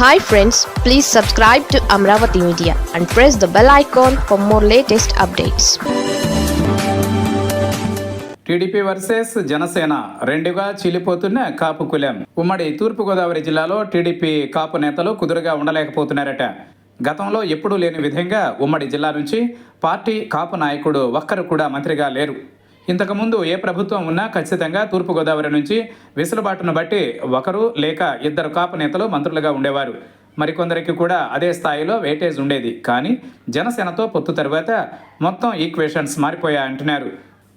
Hi friends please subscribe to Amaravati media and press the bell icon for more latest updates TDP versus Janasena రెండుగా చీలిపోతున్న కాపు కులం. ఉమ్మడి తూర్పుగోదావరి జిల్లాలో TDP కాపు నేతలు కుదురుగా ఉండలేకపోతున్నారట. గతంలో ఎప్పుడూ లేని విధంగా ఉమ్మడి జిల్లా నుంచి పార్టీ కాపు నాయకుడు ఒక్కరు కూడా మంత్రిగా లేరు. ఇంతకుముందు ఏ ప్రభుత్వం ఉన్నా ఖచ్చితంగా తూర్పుగోదావరి నుంచి వెసులుబాటును బట్టి ఒకరు లేక ఇద్దరు కాపు నేతలు మంత్రులుగా ఉండేవారు. మరికొందరికి కూడా అదే స్థాయిలో వెయిటేజ్ ఉండేది. కానీ జనసేనతో పొత్తు తర్వాత మొత్తం ఈక్వేషన్స్ మారిపోయాయంటున్నారు.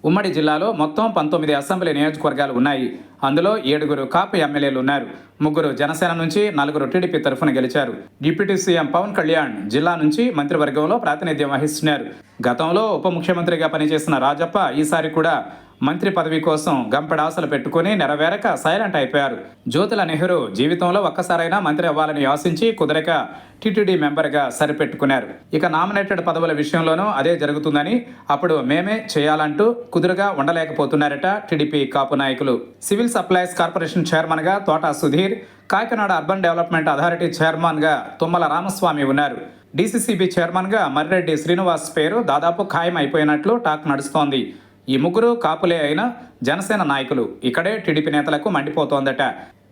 ఉమ్మడి జిల్లాలో మొత్తం పంతొమ్మిది అసెంబ్లీ నియోజకవర్గాలు ఉన్నాయి. అందులో ఏడుగురు కాపు ఎమ్మెల్యేలు ఉన్నారు. ముగ్గురు జనసేన నుంచి నలుగురు టీడీపీ తరఫున గెలిచారు. డిప్యూటీ సీఎం పవన్ కళ్యాణ్ జిల్లా నుంచి మంత్రివర్గంలో ప్రాతినిధ్యం వహిస్తున్నారు. గతంలో ఉప ముఖ్యమంత్రిగా పనిచేసిన రాజప్ప ఈసారి కూడా మంత్రి పదవి కోసం గంపెడాసలు పెట్టుకుని నెరవేరక సైలెంట్ అయిపోయారు. జ్యోతుల నెహ్రూ జీవితంలో ఒక్కసారైనా మంత్రి అవ్వాలని ఆశించి కుదరక టీటీడీ మెంబర్గా సరిపెట్టుకున్నారు. ఇక నామినేటెడ్ పదవుల విషయంలోనూ అదే జరుగుతుందని అప్పుడు మేమే చేయాలంటూ కుదురుగా ఉండలేకపోతున్నారట టీడీపీ కాపు నాయకులు. సివిల్ సప్లైస్ కార్పొరేషన్ చైర్మన్గా Thota Sudheer Kakinada urban development authority చైర్మన్గా తుమ్మల రామస్వామి ఉన్నారు. డీసీసీబీ చైర్మన్గా మర్రెడ్డి శ్రీనివాస్ పేరు దాదాపు ఖాయం అయిపోయినట్లు టాక్ నడుస్తోంది. ఈ ముగ్గురు కాపులే అయిన జనసేన నాయకులు. ఇక్కడే టీడీపీ నేతలకు మండిపోతోందట.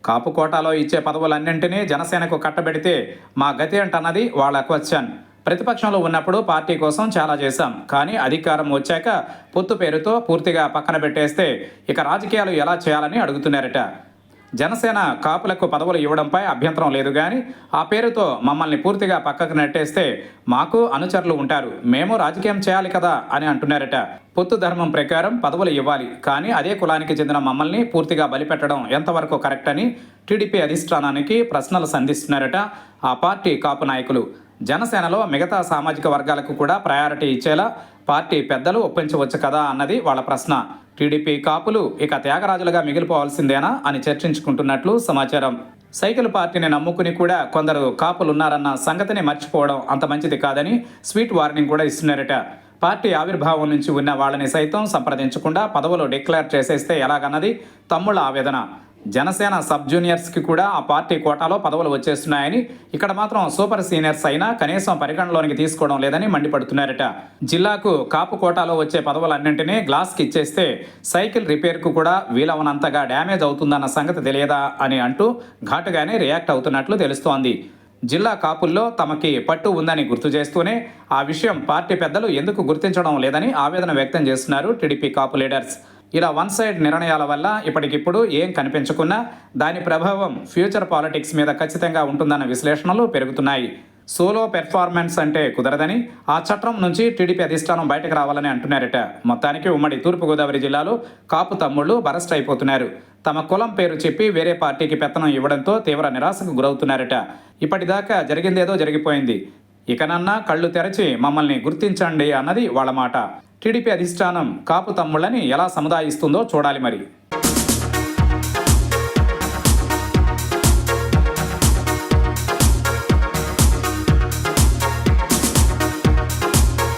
కాపు కోటాలో ఇచ్చే పదవులన్నింటినీ జనసేనకు కట్టబెడితే మా గతి అంటన్నది వాళ్ళ క్వశ్చన్. ప్రతిపక్షంలో ఉన్నప్పుడు పార్టీ కోసం చాలా చేశాం. కానీ అధికారం వచ్చాక పొత్తు పేరుతో పూర్తిగా పక్కన పెట్టేస్తే ఇక రాజకీయాలు ఎలా చేయాలని అడుగుతున్నారట. జనసేన కాపులకు పదవులు ఇవ్వడంపై అభ్యంతరం లేదు కానీ ఆ పేరుతో మమ్మల్ని పూర్తిగా పక్కకు నెట్టేస్తే మాకు అనుచరులు ఉంటారు. మేము రాజకీయం చేయాలి కదా అని అంటున్నారట. పొత్తు ధర్మం ప్రకారం పదవులు ఇవ్వాలి. కానీ అదే కులానికి చెందిన మమ్మల్ని పూర్తిగా బలిపెట్టడం ఎంతవరకు కరెక్ట్ అని టీడీపీ అధిష్టానానికి ప్రశ్నలు సంధిస్తున్నారట ఆ పార్టీ కాపు నాయకులు. జనసేనలో మిగతా సామాజిక వర్గాలకు కూడా ప్రయారిటీ ఇచ్చేలా పార్టీ పెద్దలు ఒప్పించవచ్చు కదా అన్నది వాళ్ళ ప్రశ్న. టీడీపీ కాపులు ఇక త్యాగరాజులుగా మిగిలిపోవాల్సిందేనా అని చర్చించుకుంటున్నట్లు సమాచారం. సైకిల్ పార్టీని నమ్ముకుని కూడా కొందరు కాపులు ఉన్నారన్న సంగతిని మర్చిపోవడం అంత మంచిది కాదని స్వీట్ వార్నింగ్ కూడా ఇస్తున్నారట. పార్టీ ఆవిర్భావం నుంచి ఉన్న వాళ్ళని సైతం సంప్రదించకుండా పదవులు డిక్లేర్ చేసేస్తే ఎలాగన్నది తమ్ముళ్ళ ఆవేదన. జనసేన సబ్ జూనియర్స్కి కూడా ఆ పార్టీ కోటాలో పదవులు వచ్చేస్తున్నాయని ఇక్కడ మాత్రం సూపర్ సీనియర్స్ అయినా కనీసం పరిగణలోనికి తీసుకోవడం లేదని మండిపడుతున్నారట. జిల్లాకు కాపు కోటాలో వచ్చే పదవులన్నింటినీ గ్లాస్కి ఇచ్చేస్తే సైకిల్ రిపేర్కు కూడా వీలవనంతగా డ్యామేజ్ అవుతుందన్న సంగతి తెలియదా అని అంటూ ఘాటుగానే రియాక్ట్ అవుతున్నట్లు తెలుస్తోంది. జిల్లా కాపుల్లో తమకి పట్టు ఉందని గుర్తు చేస్తూనే ఆ విషయం పార్టీ పెద్దలు ఎందుకు గుర్తించడం లేదని ఆవేదన వ్యక్తం చేస్తున్నారు టీడీపీ కాపు లీడర్స్. ఇలా వన్ సైడ్ నిర్ణయాల వల్ల ఇప్పటికిప్పుడు ఏం కనిపించకున్నా దాని ప్రభావం ఫ్యూచర్ పాలిటిక్స్ మీద ఖచ్చితంగా ఉంటుందన్న విశ్లేషణలు పెరుగుతున్నాయి. సోలో పెర్ఫార్మెన్స్ అంటే కుదరదని ఆ చట్టం నుంచి టీడీపీ అధిష్టానం బయటకు రావాలని అంటున్నారట. మొత్తానికి ఉమ్మడి తూర్పుగోదావరి జిల్లాలో కాపు తమ్ముళ్ళు బరస్ట్ అయిపోతున్నారు. తమ కులం పేరు చెప్పి వేరే పార్టీకి పెత్తనం ఇవ్వడంతో తీవ్ర నిరాశకు గురవుతున్నారట. ఇప్పటిదాకా జరిగిందేదో జరిగిపోయింది. ఇకనన్నా కళ్ళు తెరచి మమ్మల్ని గుర్తించండి అన్నది వాళ్ళ మాట. టీడీపీ అధిష్టానం కాపు తమ్ముళ్ళని ఎలా సముదాయిస్తుందో చూడాలి మరి.